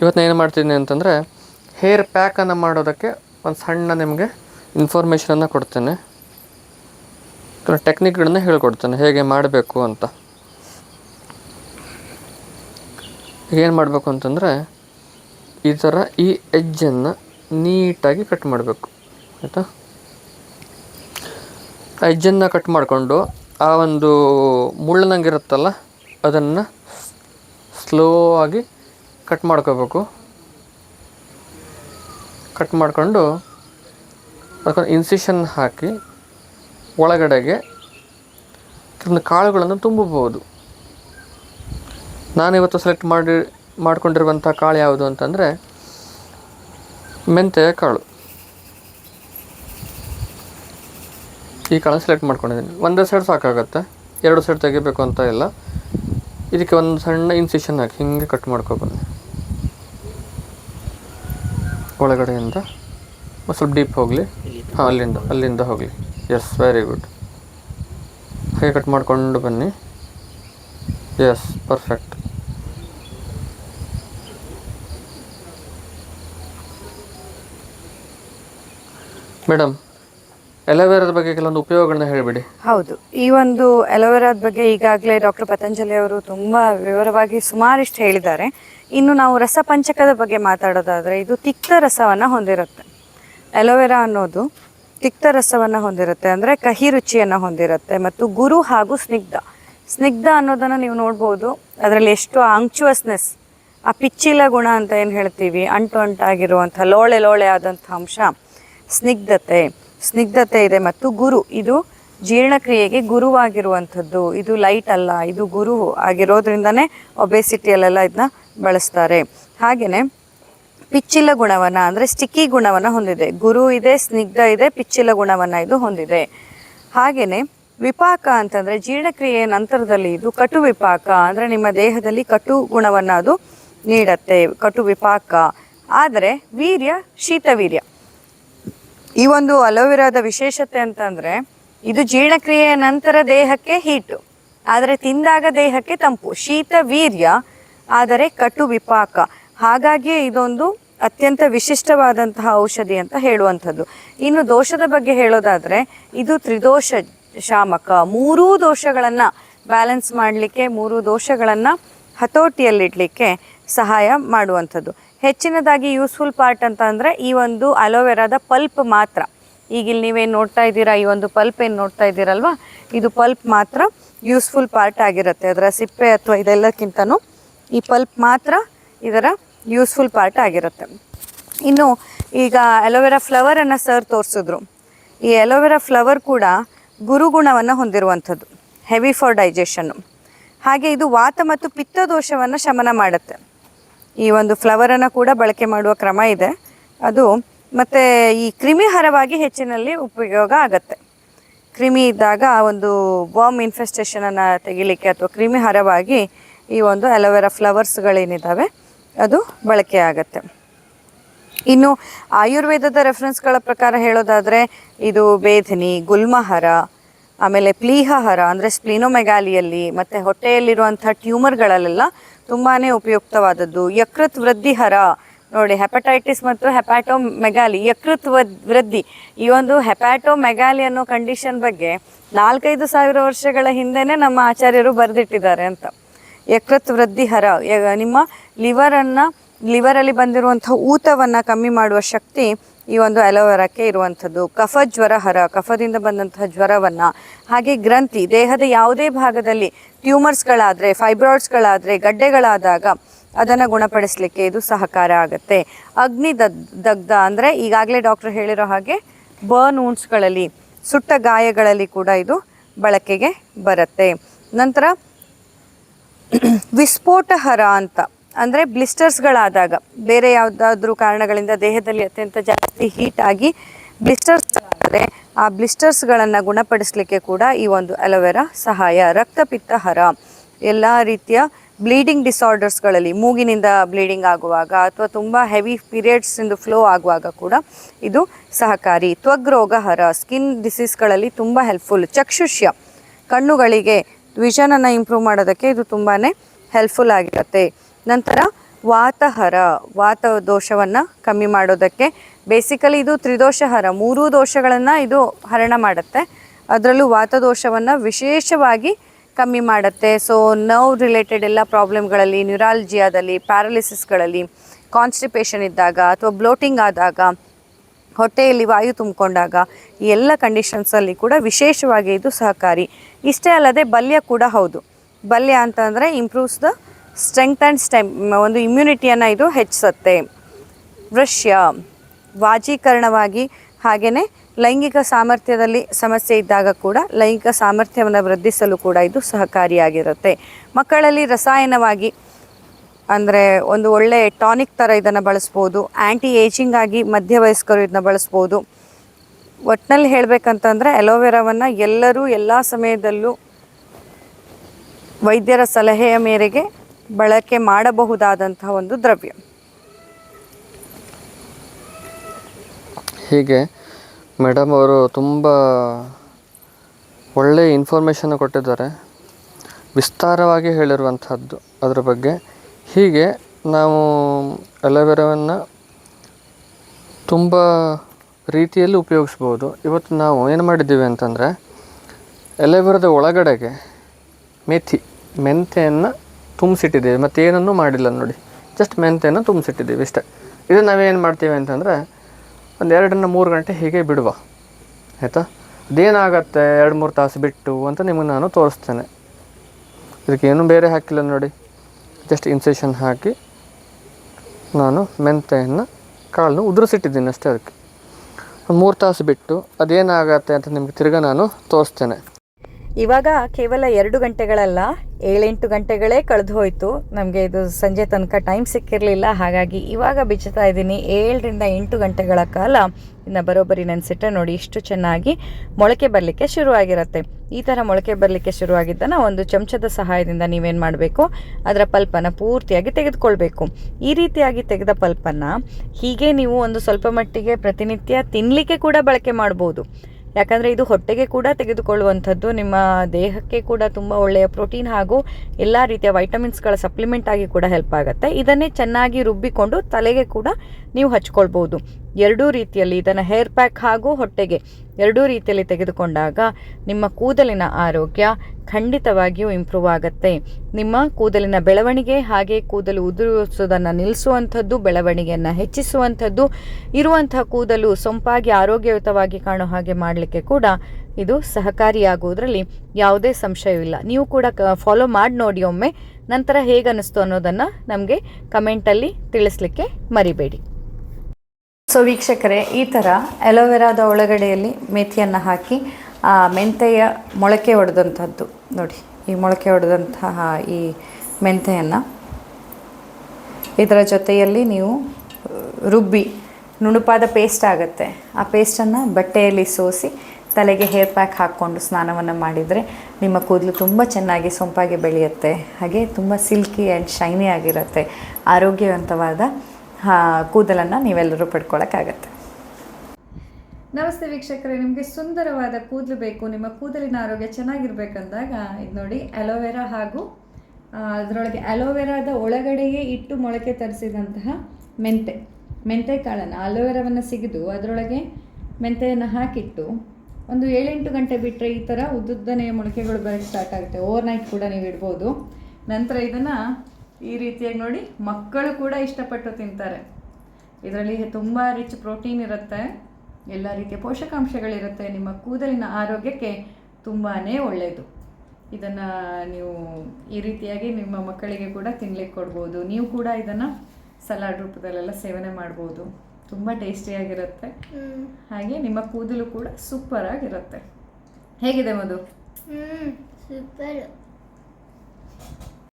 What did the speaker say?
ಇವತ್ತು ಏನು ಮಾಡ್ತೀನಿ ಅಂತಂದರೆ ಹೇರ್ ಪ್ಯಾಕನ್ನು ಮಾಡೋದಕ್ಕೆ ಒಂದು ಸಣ್ಣ ನಿಮಗೆ ಇನ್ಫಾರ್ಮೇಷನನ್ನು ಕೊಡ್ತೇನೆ. ಕೆಲವು ಟೆಕ್ನಿಕ್ಗಳನ್ನ ಹೇಳ್ಕೊಡ್ತೇನೆ. ಹೇಗೆ ಮಾಡಬೇಕು ಅಂತ. ಏನು ಮಾಡಬೇಕು ಅಂತಂದರೆ ಈ ಥರ ಈ ಎಜ್ಜನ್ನು ನೀಟಾಗಿ ಕಟ್ ಮಾಡಬೇಕು. ಆಯಿತಾ? ಆ ಎಜ್ಜನ್ನು ಕಟ್ ಮಾಡಿಕೊಂಡು ಆ ಒಂದು ಮುಳ್ಳನಂಗಿರುತ್ತಲ್ಲ ಅದನ್ನು ಸ್ಲೋ ಆಗಿ ಕಟ್ ಮಾಡ್ಕೋಬೇಕು. ಕಟ್ ಮಾಡಿಕೊಂಡು ಅದಕ್ಕೊಂದು ಇನ್ಸಿಷನ್ ಹಾಕಿ ಒಳಗಡೆಗೆ ಕೆಲವೊಂದು ಕಾಳುಗಳನ್ನು ತುಂಬಬಹುದು. ನಾನಿವತ್ತು ಸೆಲೆಕ್ಟ್ ಮಾಡಿ ಮಾಡಿಕೊಂಡಿರುವಂಥ ಕಾಳು ಯಾವುದು ಅಂತಂದರೆ ಮೆಂತ್ಯ ಕಾಳು. ಈ ಕಾಳನ್ನು ಸೆಲೆಕ್ಟ್ ಮಾಡ್ಕೊಂಡಿದ್ದೀನಿ. ಒಂದೇ ಸೈಡ್ ಸಾಕಾಗತ್ತೆ. ಎರಡು ಸೈಡ್ ತೆಗಿಬೇಕು ಅಂತ ಇಲ್ಲ. ಇದಕ್ಕೆ ಒಂದು ಸಣ್ಣ ಇನ್ಸಿಷನ್ ಹಾಕಿ ಹಿಂಗೆ ಕಟ್ ಮಾಡ್ಕೊಬನ್ನಿ ಒಳಗಡೆಯಿಂದ ಸ್ವಲ್ಪ ಡೀಪ್ ಹೋಗಲಿ. ಹಾಂ ಅಲ್ಲಿಂದ ಅಲ್ಲಿಂದ ಹೋಗಲಿ. ಎಸ್ ವೆರಿ ಗುಡ್ ಹಾಗೆ ಕಟ್ ಮಾಡಿಕೊಂಡು ಬನ್ನಿ. ಎಸ್ ಪರ್ಫೆಕ್ಟ್ ಮೇಡಮ್ ಎಲೋವೆರಾದ ಬಗ್ಗೆ ಕೆಲವೊಂದು ಉಪಯೋಗಗಳನ್ನ ಹೇಳಿಬಿಡಿ. ಹೌದು. ಈ ಒಂದು ಎಲೋವೆರಾದ ಬಗ್ಗೆ ಈಗಾಗಲೇ ಡಾಕ್ಟರ್ ಪತಂಜಲಿ ಅವರು ತುಂಬಾ ವಿವರವಾಗಿ ಸುಮಾರಿಷ್ಟು ಹೇಳಿದ್ದಾರೆ. ಇನ್ನು ನಾವು ರಸಪಂಚಕದ ಬಗ್ಗೆ ಮಾತಾಡೋದಾದ್ರೆ ಇದು ತಿಕ್ತ ರಸವನ್ನ ಹೊಂದಿರುತ್ತೆ. ಅಲೋವೆರಾ ಅನ್ನೋದು ತಿಕ್ತ ರಸವನ್ನ ಹೊಂದಿರುತ್ತೆ ಅಂದ್ರೆ ಕಹಿ ರುಚಿಯನ್ನ ಹೊಂದಿರುತ್ತೆ ಮತ್ತು ಗುರು ಹಾಗೂ ಸ್ನಿಗ್ಧ. ಸ್ನಿಗ್ಧ ಅನ್ನೋದನ್ನ ನೀವು ನೋಡ್ಬೋದು. ಅದರಲ್ಲಿ ಎಷ್ಟು ಆಂಕ್ಚುವಸ್ನೆಸ್ ಆ ಪಿಚ್ಚಿಲ ಗುಣ ಅಂತ ಏನು ಹೇಳ್ತೀವಿ? ಅಂಟು ಅಂಟಾಗಿರುವಂಥ ಲೋಳೆ ಲೋಳೆ ಆದಂಥ ಅಂಶ, ಸ್ನಿಗ್ಧತೆ ಸ್ನಿಗ್ಧತೆ ಇದೆ ಮತ್ತು ಗುರು, ಇದು ಜೀರ್ಣಕ್ರಿಯೆಗೆ ಗುರುವಾಗಿರುವಂಥದ್ದು. ಇದು ಲೈಟ್ ಅಲ್ಲ, ಇದು ಗುರು ಆಗಿರೋದ್ರಿಂದನೇ ಒಬೆಸಿಟಿಯಲ್ಲೆಲ್ಲ ಇದನ್ನ ಬಳಸ್ತಾರೆ. ಹಾಗೆಯೇ ಪಿಚ್ಚಿಲ ಗುಣವನ್ನು, ಅಂದರೆ ಸ್ಟಿಕ್ಕಿ ಗುಣವನ್ನು ಹೊಂದಿದೆ. ಗುರು ಇದೆ, ಸ್ನಿಗ್ಧ ಇದೆ, ಪಿಚ್ಚಿಲ ಗುಣವನ್ನು ಇದು ಹೊಂದಿದೆ. ಹಾಗೆಯೇ ವಿಪಾಕ ಅಂತಂದರೆ ಜೀರ್ಣಕ್ರಿಯೆಯ ನಂತರದಲ್ಲಿ ಇದು ಕಟು ವಿಪಾಕ, ಅಂದರೆ ನಿಮ್ಮ ದೇಹದಲ್ಲಿ ಕಟು ಗುಣವನ್ನು ಅದು ನೀಡತ್ತೆ, ಕಟು ವಿಪಾಕ. ಆದರೆ ವೀರ್ಯ ಶೀತವೀರ್ಯ ಈ ಒಂದು ಅಲೋವೆರಾದ ವಿಶೇಷತೆ ಅಂತಂದ್ರೆ, ಇದು ಜೀರ್ಣಕ್ರಿಯೆಯ ನಂತರ ದೇಹಕ್ಕೆ ಹೀಟು, ಆದರೆ ತಿಂದಾಗ ದೇಹಕ್ಕೆ ತಂಪು, ಶೀತ, ವೀರ್ಯ, ಆದರೆ ಕಟು ವಿಪಾಕ. ಹಾಗಾಗಿಯೇ ಇದೊಂದು ಅತ್ಯಂತ ವಿಶಿಷ್ಟವಾದಂತಹ ಔಷಧಿ ಅಂತ ಹೇಳುವಂಥದ್ದು. ಇನ್ನು ದೋಷದ ಬಗ್ಗೆ ಹೇಳೋದಾದ್ರೆ, ಇದು ತ್ರಿದೋಷ ಶಾಮಕ. ಮೂರೂ ದೋಷಗಳನ್ನು ಬ್ಯಾಲೆನ್ಸ್ ಮಾಡಲಿಕ್ಕೆ, ಮೂರು ದೋಷಗಳನ್ನು ಹತೋಟಿಯಲ್ಲಿಡಲಿಕ್ಕೆ ಸಹಾಯ ಮಾಡುವಂಥದ್ದು. ಹೆಚ್ಚಿನದಾಗಿ ಯೂಸ್ಫುಲ್ ಪಾರ್ಟ್ ಅಂತ ಅಂದರೆ ಈ ಒಂದು ಅಲೋವೆರಾದ ಪಲ್ಪ್ ಮಾತ್ರ. ಈಗ ಇಲ್ಲಿ ನೀವೇನು ನೋಡ್ತಾ ಇದ್ದೀರಾ, ಈ ಒಂದು ಪಲ್ಪ್ ಏನು ನೋಡ್ತಾ ಇದ್ದೀರಲ್ವಾ? ಇದು ಪಲ್ಪ್ ಮಾತ್ರ ಯೂಸ್ಫುಲ್ ಪಾರ್ಟ್ ಆಗಿರುತ್ತೆ. ಅದರ ಸಿಪ್ಪೆ ಅಥವಾ ಇದೆಲ್ಲಕ್ಕಿಂತನೂ ಈ ಪಲ್ಪ್ ಮಾತ್ರ ಇದರ ಯೂಸ್ಫುಲ್ ಪಾರ್ಟ್ ಆಗಿರುತ್ತೆ. ಇನ್ನು ಈಗ ಅಲೋವೆರಾ ಫ್ಲವರನ್ನು ಸರ್ ತೋರಿಸಿದ್ರು. ಈ ಅಲೋವೆರಾ ಫ್ಲವರ್ ಕೂಡ ಗುರುಗುಣವನ್ನು ಹೊಂದಿರುವಂಥದ್ದು, ಹೆವಿ ಫಾರ್ ಡೈಜೆಷನ್ನು. ಹಾಗೆ ಇದು ವಾತ ಮತ್ತು ಪಿತ್ತ ದೋಷವನ್ನು ಶಮನ ಮಾಡುತ್ತೆ. ಈ ಒಂದು ಫ್ಲವರನ್ನು ಕೂಡ ಬಳಕೆ ಮಾಡುವ ಕ್ರಮ ಇದೆ. ಅದು ಮತ್ತು ಈ ಕ್ರಿಮಿಹರವಾಗಿ ಹೆಚ್ಚಿನಲ್ಲಿ ಉಪಯೋಗ ಆಗತ್ತೆ. ಕ್ರಿಮಿ ಇದ್ದಾಗ ಒಂದು ಬಾಂಬ್ ಇನ್ಫೆಸ್ಟೇಷನನ್ನು ತೆಗಿಲಿಕ್ಕೆ ಅಥವಾ ಕ್ರಿಮಿಹರವಾಗಿ ಈ ಒಂದು ಅಲೋವೆರಾ ಫ್ಲವರ್ಸ್ಗಳೇನಿದ್ದಾವೆ ಅದು ಬಳಕೆ ಆಗುತ್ತೆ. ಇನ್ನು ಆಯುರ್ವೇದದ ರೆಫರೆನ್ಸ್ಗಳ ಪ್ರಕಾರ ಹೇಳೋದಾದರೆ, ಇದು ಬೇಧನಿ, ಗುಲ್ಮಹರ, ಆಮೇಲೆ ಪ್ಲೀಹಹರ ಅಂದರೆ ಸ್ಪ್ಲಿನೋಮೆಗಾಲಿಯಲ್ಲಿ ಮತ್ತು ಹೊಟ್ಟೆಯಲ್ಲಿರುವಂಥ ಟ್ಯೂಮರ್ಗಳಲ್ಲೆಲ್ಲ ತುಂಬಾ ಉಪಯುಕ್ತವಾದದ್ದು. ಯಕೃತ್ ವೃದ್ಧಿಹರ ನೋಡಿ ಹೆಪಟೈಟಿಸ್ ಮತ್ತು ಹೆಪಾಟೋ ಮೆಗಾಲಿ ಯಕೃತ್ ವದ್- ವೃದ್ಧಿ. ಈ ಒಂದು ಹೆಪಾಟೋ ಮೆಗಾಲಿ ಅನ್ನೋ ಕಂಡೀಷನ್ ಬಗ್ಗೆ ನಾಲ್ಕೈದು ಸಾವಿರ ವರ್ಷಗಳ ಹಿಂದೆನೇ ನಮ್ಮ ಆಚಾರ್ಯರು ಬರೆದಿಟ್ಟಿದ್ದಾರೆ ಅಂತ. ಯಕೃತ್ ವೃದ್ಧಿಹರ ಯ- ನಿಮ್ಮ ಲಿವರನ್ನು, ಲಿವರಲ್ಲಿ ಬಂದಿರುವಂಥ ಊತವನ್ನು ಕಮ್ಮಿ ಮಾಡುವ ಶಕ್ತಿ ಈ ಒಂದು ಅಲೋವೆರಾಕ್ಕೆ ಇರುವಂಥದ್ದು. ಕಫ ಜ್ವರ ಹರ, ಕಫದಿಂದ ಬಂದಂತಹ ಜ್ವರವನ್ನು, ಹಾಗೆ ಗ್ರಂಥಿ, ದೇಹದ ಯಾವುದೇ ಭಾಗದಲ್ಲಿ ಟ್ಯೂಮರ್ಸ್ಗಳಾದರೆ ಫೈಬ್ರಾಯ್ಡ್ಸ್ಗಳಾದರೆ ಗಡ್ಡೆಗಳಾದಾಗ ಅದನ್ನು ಗುಣಪಡಿಸಲಿಕ್ಕೆ ಇದು ಸಹಕಾರ ಆಗುತ್ತೆ. ಅಗ್ನಿ ದಗ್ ದಗ್ಧ ಅಂದರೆ ಈಗಾಗಲೇ ಡಾಕ್ಟರ್ ಹೇಳಿರೋ ಹಾಗೆ ಬರ್ನ್ ಊಂಡ್ಸ್ಗಳಲ್ಲಿ ಸುಟ್ಟ ಗಾಯಗಳಲ್ಲಿ ಕೂಡ ಇದು ಬಳಕೆಗೆ ಬರುತ್ತೆ. ನಂತರ ವಿಸ್ಫೋಟಹರ ಅಂತ. ಅಂದರೆ ಬ್ಲಿಸ್ಟರ್ಸ್ಗಳಾದಾಗ ಬೇರೆ ಯಾವುದಾದ್ರೂ ಕಾರಣಗಳಿಂದ ದೇಹದಲ್ಲಿ ಅತ್ಯಂತ ಜಾಸ್ತಿ ಹೀಟ್ ಆಗಿ ಬ್ಲಿಸ್ಟರ್ಸ್ ಆದರೆ ಆ ಬ್ಲಿಸ್ಟರ್ಸ್ಗಳನ್ನು ಗುಣಪಡಿಸಲಿಕ್ಕೆ ಕೂಡ ಈ ಒಂದು ಅಲೋವೆರಾ ಸಹಾಯ ರಕ್ತಪಿತ್ತಹರ ಎಲ್ಲ ರೀತಿಯ ಬ್ಲೀಡಿಂಗ್ ಡಿಸಾರ್ಡರ್ಸ್ಗಳಲ್ಲಿ ಮೂಗಿನಿಂದ ಬ್ಲೀಡಿಂಗ್ ಆಗುವಾಗ ಅಥವಾ ತುಂಬ ಹೆವಿ ಪೀರಿಯಡ್ಸಿಂದು ಫ್ಲೋ ಆಗುವಾಗ ಕೂಡ ಇದು ಸಹಕಾರಿ. ತ್ವಗ್ರೋಗಹರ ಸ್ಕಿನ್ ಡಿಸೀಸ್ಗಳಲ್ಲಿ ತುಂಬ ಹೆಲ್ಪ್ಫುಲ್ ಚಕ್ಷುಷ್ಯ, ಕಣ್ಣುಗಳಿಗೆ ವಿಷನನ್ನು ಇಂಪ್ರೂವ್ ಮಾಡೋದಕ್ಕೆ ಇದು ತುಂಬಾ ಹೆಲ್ಪ್ಫುಲ್ ಆಗಿರುತ್ತೆ. ನಂತರ ವಾತಹರ ವಾತ ದೋಷವನ್ನು ಕಮ್ಮಿ ಮಾಡೋದಕ್ಕೆ ಬೇಸಿಕಲಿ ಇದು ತ್ರಿದೋಷಹರ, ಮೂರೂ ದೋಷಗಳನ್ನು ಇದು ಹರಣ ಮಾಡುತ್ತೆ. ಅದರಲ್ಲೂ ವಾತದೋಷವನ್ನು ವಿಶೇಷವಾಗಿ ಕಮ್ಮಿ ಮಾಡುತ್ತೆ. ಸೊ ನರ್ವ್ ರಿಲೇಟೆಡ್ ಎಲ್ಲ ಪ್ರಾಬ್ಲಮ್ಗಳಲ್ಲಿ ನ್ಯೂರಾಲಜಿಯಾದಲ್ಲಿ ಪ್ಯಾರಾಲಿಸಿಸ್ಗಳಲ್ಲಿ ಕಾನ್ಸ್ಟಿಪೇಷನ್ ಇದ್ದಾಗ ಅಥವಾ ಬ್ಲೋಟಿಂಗ್ ಆದಾಗ, ಹೊಟ್ಟೆಯಲ್ಲಿ ವಾಯು ತುಂಬಿಕೊಂಡಾಗ ಈ ಎಲ್ಲ ಕಂಡೀಷನ್ಸಲ್ಲಿ ಕೂಡ ವಿಶೇಷವಾಗಿ ಇದು ಸಹಕಾರಿ. ಇಷ್ಟೇ ಅಲ್ಲದೆ ಬಲ್ಯ ಕೂಡ ಹೌದು. ಬಲ್ಯ ಅಂತಂದರೆ improves the strength and stem ಒಂದು ಇಮ್ಯುನಿಟಿಯನ್ನು ಇದು ಹೆಚ್ಚಿಸುತ್ತೆ. ವೃಷ್ಯ, ವಾಜೀಕರಣವಾಗಿ ಹಾಗೆಯೇ ಲೈಂಗಿಕ ಸಾಮರ್ಥ್ಯದಲ್ಲಿ ಸಮಸ್ಯೆ ಇದ್ದಾಗ ಕೂಡ ಲೈಂಗಿಕ ಸಾಮರ್ಥ್ಯವನ್ನು ವೃದ್ಧಿಸಲು ಕೂಡ ಇದು ಸಹಕಾರಿಯಾಗಿರುತ್ತೆ. ಮಕ್ಕಳಲ್ಲಿ ರಸಾಯನವಾಗಿ ಅಂದರೆ ಒಂದು ಒಳ್ಳೆ ಟಾನಿಕ್ ಥರ ಇದನ್ನು ಬಳಸ್ಬೋದು ಆ್ಯಂಟಿ ಏಜಿಂಗ್ ಆಗಿ ಮಧ್ಯವಯಸ್ಕರು ಇದನ್ನ ಬಳಸ್ಬೋದು. ಒಟ್ಟಿನಲ್ಲಿ ಹೇಳಬೇಕಂತಂದರೆ ಅಲೋವೆರಾವನ್ನು ಎಲ್ಲರೂ ಎಲ್ಲ ಸಮಯದಲ್ಲೂ ವೈದ್ಯರ ಸಲಹೆಯ ಮೇರೆಗೆ ಬಳಕೆ ಮಾಡಬಹುದಾದಂತಹ ಒಂದು ದ್ರವ್ಯ. ಹೀಗೆ ಮೇಡಮ್ ಅವರು ತುಂಬ ಒಳ್ಳೆಯ ಇನ್ಫಾರ್ಮೇಷನ್ ಕೊಟ್ಟಿದ್ದಾರೆ. ವಿಸ್ತಾರವಾಗಿ ಹೇಳಿರುವಂಥದ್ದು ಅದರ ಬಗ್ಗೆ. ಹೀಗೆ ನಾವು ಅಲೋವೆರಾವನ್ನು ತುಂಬ ರೀತಿಯಲ್ಲಿ ಉಪಯೋಗಿಸ್ಬೋದು. ಇವತ್ತು ನಾವು ಏನು ಮಾಡಿದ್ದೀವಿ ಅಂತಂದರೆ ಎಲೆವೆರದ ಒಳಗಡೆಗೆ ಮೆಥಿ, ಮೆಂತೆಯನ್ನು ತುಂಬಿಸಿಟ್ಟಿದ್ದೀವಿ. ಮತ್ತು ಏನನ್ನೂ ಮಾಡಿಲ್ಲ ನೋಡಿ. ಜಸ್ಟ್ ಮೆಂತೆಯನ್ನು ತುಂಬಿಸಿಟ್ಟಿದ್ದೀವಿ ಇಷ್ಟೇ. ಇದು ನಾವೇನು ಮಾಡ್ತೀವಿ ಅಂತಂದರೆ, ಒಂದು ಎರಡರಿಂದ ಮೂರು ಗಂಟೆ ಹೀಗೆ ಬಿಡುವ. ಆಯಿತಾ? ಅದೇನಾಗತ್ತೆ? ಎರಡು ಮೂರು ತಾಸು ಬಿಟ್ಟು ಅಂತ ನಿಮಗೆ ನಾನು ತೋರಿಸ್ತೇನೆ. ಇದಕ್ಕೇನು ಬೇರೆ ಹಾಕಿಲ್ಲ ನೋಡಿ. ಜಸ್ಟ್ ಇನ್ಸೆಷನ್ ಹಾಕಿ ನಾನು ಮೆಂತೆಯನ್ನು ಕಾಳನ್ನು ಉದುರಿಸಿಟ್ಟಿದ್ದೀನಿ ಅಷ್ಟೇ ಅದಕ್ಕೆ. ಮೂರು ತಾಸು ಬಿಟ್ಟು ಅದೇನಾಗತ್ತೆ ಅಂತ ನಿಮಗೆ ತಿರ್ಗಾ ನಾನು ತೋರಿಸ್ತೇನೆ. ಇವಾಗ ಕೇವಲ ಎರಡು ಗಂಟೆಗಳಲ್ಲ, ಏಳೆಂಟು ಗಂಟೆಗಳೇ ಕಳೆದು ಹೋಯಿತು. ನಮಗೆ ಇದು ಸಂಜೆ ತನಕ ಟೈಮ್ ಸಿಕ್ಕಿರಲಿಲ್ಲ. ಹಾಗಾಗಿ ಇವಾಗ ಬಿಚ್ಚುತ್ತಾ ಇದ್ದೀನಿ. ಏಳರಿಂದ ಎಂಟು ಗಂಟೆಗಳ ಕಾಲ ಇನ್ನು ಬರೋಬ್ಬರಿ ನೆನೆಸಿಟ್ಟೆ ನೋಡಿ ಇಷ್ಟು ಚೆನ್ನಾಗಿ ಮೊಳಕೆ ಬರಲಿಕ್ಕೆ ಶುರುವಾಗಿರುತ್ತೆ. ಈ ಥರ ಮೊಳಕೆ ಬರಲಿಕ್ಕೆ ಶುರುವಾಗಿದ್ದನ್ನು ಒಂದು ಚಮಚದ ಸಹಾಯದಿಂದ ನೀವೇನು ಮಾಡಬೇಕು? ಅದರ ಪಲ್ಪನ ಪೂರ್ತಿಯಾಗಿ ತೆಗೆದುಕೊಳ್ಬೇಕು. ಈ ರೀತಿಯಾಗಿ ತೆಗೆದ ಪಲ್ಪನ್ನು ಹೀಗೆ ನೀವು ಒಂದು ಸ್ವಲ್ಪ ಮಟ್ಟಿಗೆ ಪ್ರತಿನಿತ್ಯ ತಿನ್ನಲಿಕ್ಕೆ ಕೂಡ ಬಳಕೆ ಮಾಡ್ಬೋದು. ಯಾಕಂದರೆ ಇದು ಹೊಟ್ಟೆಗೆ ಕೂಡ ತೆಗೆದುಕೊಳ್ಳುವಂಥದ್ದು, ನಿಮ್ಮ ದೇಹಕ್ಕೆ ಕೂಡ ತುಂಬ ಒಳ್ಳೆಯ ಪ್ರೋಟೀನ್ ಹಾಗೂ ಎಲ್ಲ ರೀತಿಯ ವೈಟಮಿನ್ಸ್ಗಳ ಸಪ್ಲಿಮೆಂಟ್ ಆಗಿ ಕೂಡ ಹೆಲ್ಪ್ ಆಗುತ್ತೆ. ಇದನ್ನೇ ಚೆನ್ನಾಗಿ ರುಬ್ಬಿಕೊಂಡು ತಲೆಗೆ ಕೂಡ ನೀವು ಹಚ್ಕೊಳ್ಬೋದು. ಎರಡೂ ರೀತಿಯಲ್ಲಿ ಇದನ್ನು ಹೇರ್ ಪ್ಯಾಕ್ ಹಾಗೂ ಹೊಟ್ಟೆಗೆ ಎರಡೂ ರೀತಿಯಲ್ಲಿ ತೆಗೆದುಕೊಂಡಾಗ ನಿಮ್ಮ ಕೂದಲಿನ ಆರೋಗ್ಯ ಖಂಡಿತವಾಗಿಯೂ ಇಂಪ್ರೂವ್ ಆಗುತ್ತೆ. ನಿಮ್ಮ ಕೂದಲಿನ ಬೆಳವಣಿಗೆ ಹಾಗೆ ಕೂದಲು ಉದುರಿಸೋದನ್ನು ನಿಲ್ಲಿಸುವಂಥದ್ದು, ಬೆಳವಣಿಗೆಯನ್ನು ಹೆಚ್ಚಿಸುವಂಥದ್ದು, ಇರುವಂತಹ ಕೂದಲು ಸೊಂಪಾಗಿ ಆರೋಗ್ಯಯುತವಾಗಿ ಕಾಣೋ ಹಾಗೆ ಮಾಡಲಿಕ್ಕೆ ಕೂಡ ಇದು ಸಹಕಾರಿಯಾಗುವುದರಲ್ಲಿ ಯಾವುದೇ ಸಂಶಯವಿಲ್ಲ. ನೀವು ಕೂಡ ಫಾಲೋ ಮಾಡಿ ನೋಡಿ ಒಮ್ಮೆ. ನಂತರ ಹೇಗನ್ನಿಸ್ತು ಅನ್ನೋದನ್ನು ನಮಗೆ ಕಮೆಂಟಲ್ಲಿ ತಿಳಿಸ್ಲಿಕ್ಕೆ ಮರಿಬೇಡಿ. ಸೊ ವೀಕ್ಷಕರೇ, ಈ ಥರ ಅಲೋವೆರಾದ ಒಳಗಡೆಯಲ್ಲಿ ಮೆಥಿಯನ್ನು ಹಾಕಿ, ಆ ಮೆಂತೆಯ ಮೊಳಕೆ ಹೊಡೆದಂಥದ್ದು ನೋಡಿ, ಈ ಮೊಳಕೆ ಹೊಡೆದಂತಹ ಈ ಮೆಂತೆಯನ್ನು ಇದರ ಜೊತೆಯಲ್ಲಿ ನೀವು ರುಬ್ಬಿ, ನುಣುಪಾದ ಪೇಸ್ಟ್ ಆಗುತ್ತೆ. ಆ ಪೇಸ್ಟನ್ನು ಬಟ್ಟೆಯಲ್ಲಿ ಸೋಸಿ, ತಲೆಗೆ ಹೇರ್ ಪ್ಯಾಕ್ ಹಾಕ್ಕೊಂಡು ಸ್ನಾನವನ್ನು ಮಾಡಿದರೆ ನಿಮ್ಮ ಕೂದಲು ತುಂಬ ಚೆನ್ನಾಗಿ ಸೊಂಪಾಗಿ ಬೆಳೆಯುತ್ತೆ. ಹಾಗೆ ತುಂಬ ಸಿಲ್ಕಿ ಆ್ಯಂಡ್ ಶೈನಿ ಆಗಿರುತ್ತೆ. ಆರೋಗ್ಯವಂತವಾದ ಕೂದಲನ್ನು ನೀವೆಲ್ಲರೂ ಪಡ್ಕೊಳ್ಳೋಕ್ಕಾಗತ್ತೆ ನಮಸ್ತೆ ವೀಕ್ಷಕರೇ, ನಿಮಗೆ ಸುಂದರವಾದ ಕೂದಲು ಬೇಕು, ನಿಮ್ಮ ಕೂದಲಿನ ಆರೋಗ್ಯ ಚೆನ್ನಾಗಿರ್ಬೇಕಂದಾಗ ಇದು ನೋಡಿ ಅಲೋವೆರಾ ಹಾಗೂ ಅದರೊಳಗೆ ಅಲೋವೆರಾದ ಒಳಗಡೆಯೇ ಇಟ್ಟು ಮೊಳಕೆ ತರಿಸಿದಂತಹ ಮೆಂತೆ ಮೆಂತೆ ಕಾಳನ್ನು, ಅಲೋವೆರಾವನ್ನು ಸಿಗಿದು ಅದರೊಳಗೆ ಮೆಂತೆಯನ್ನು ಹಾಕಿಟ್ಟು ಒಂದು ಏಳೆಂಟು ಗಂಟೆ ಬಿಟ್ಟರೆ ಈ ಥರ ಉದ್ದುದ್ದನೆಯ ಮೊಳಕೆಗಳು ಬರೋಕ್ಕೆ ಸ್ಟಾರ್ಟ್ ಆಗುತ್ತೆ. ಓವರ್ ನೈಟ್ ಕೂಡ ನೀವು ಇಡ್ಬೋದು. ನಂತರ ಇದನ್ನು ಈ ರೀತಿಯಾಗಿ ನೋಡಿ ಮಕ್ಕಳು ಕೂಡ ಇಷ್ಟಪಟ್ಟು ತಿಂತಾರೆ. ಇದರಲ್ಲಿ ತುಂಬ ರಿಚ್ ಪ್ರೋಟೀನ್ ಇರುತ್ತೆ. ಎಲ್ಲ ರೀತಿಯ ಪೋಷಕಾಂಶಗಳಿರುತ್ತೆ. ನಿಮ್ಮ ಕೂದಲಿನ ಆರೋಗ್ಯಕ್ಕೆ ತುಂಬಾ ಒಳ್ಳೆಯದು ಇದನ್ನು ನೀವು ಈ ರೀತಿಯಾಗಿ ನಿಮ್ಮ ಮಕ್ಕಳಿಗೆ ಕೂಡ ತಿನ್ಲಿಕ್ಕೆ ಕೊಡ್ಬೋದು. ನೀವು ಕೂಡ ಇದನ್ನು ಸಲಾಡ್ ರೂಪದಲ್ಲೆಲ್ಲ ಸೇವನೆ ಮಾಡ್ಬೋದು. ತುಂಬ ಟೇಸ್ಟಿಯಾಗಿರುತ್ತೆ. ಹಾಗೆ ನಿಮ್ಮ ಕೂದಲು ಕೂಡ ಸೂಪರ್ ಆಗಿರುತ್ತೆ ಹೇಗಿದೆ ಮಧು? ಹ್ಮ್ ಸೂಪರ್.